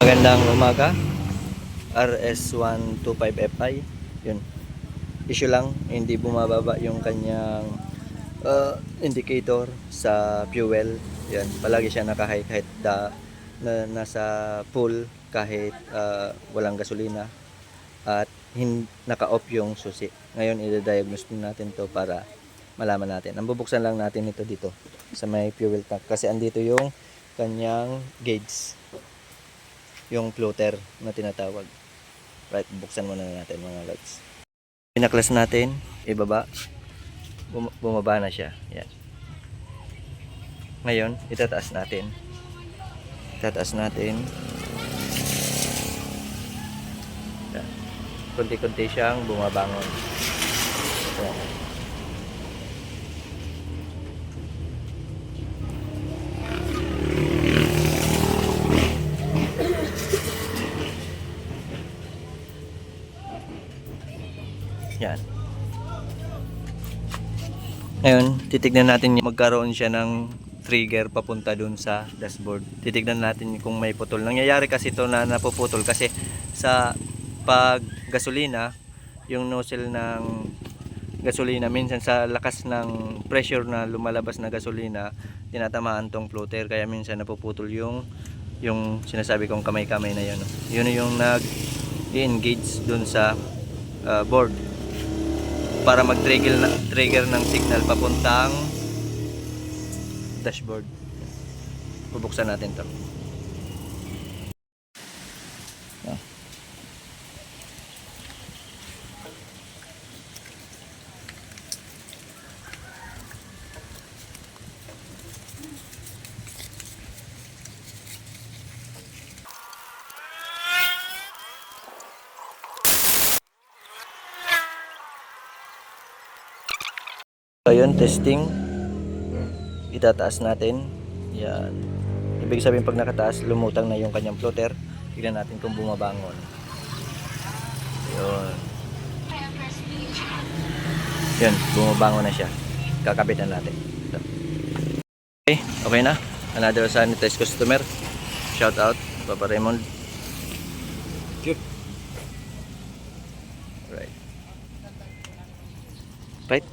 Magandang umaga. RS125FI. Yun. Issue lang, hindi bumababa yung kanyang uh, indicator sa fuel. Yan, palagi siya naka-high kahit da, na, nasa full kahit uh, walang gasolina at hin, naka-off yung susi. Ngayon i-diagnose natin to para malaman natin. Ang bubuksan lang natin ito dito sa may fuel tank kasi andito yung kanyang gauge yung floater na tinatawag. Right, buksan muna natin mga lods. Pinaklas natin, ibaba. Bum- bumaba na siya. Yan. Ngayon, itataas natin. Itataas natin. Kunti-kunti siyang bumabangon. Yan. Yan. Ngayon, titignan natin magkaroon siya ng trigger papunta dun sa dashboard. Titignan natin kung may putol. Nangyayari kasi ito na napuputol kasi sa pag gasolina, yung nozzle ng gasolina, minsan sa lakas ng pressure na lumalabas na gasolina, tinatamaan tong floater kaya minsan napuputol yung yung sinasabi kong kamay-kamay na yun. Yun yung nag-engage dun sa uh, board para mag-trigger na, trigger ng signal papuntang dashboard. Bubuksan natin 'to. So yun, testing. Itataas natin. Yan. Ibig sabihin pag nakataas, lumutang na yung kanyang floater. Tignan natin kung bumabangon. Yun. Yun, bumabangon na siya. Kakabitan natin. Ito. Okay, okay na. Another sanitize customer. Shout out, Papa Raymond. Right. Right.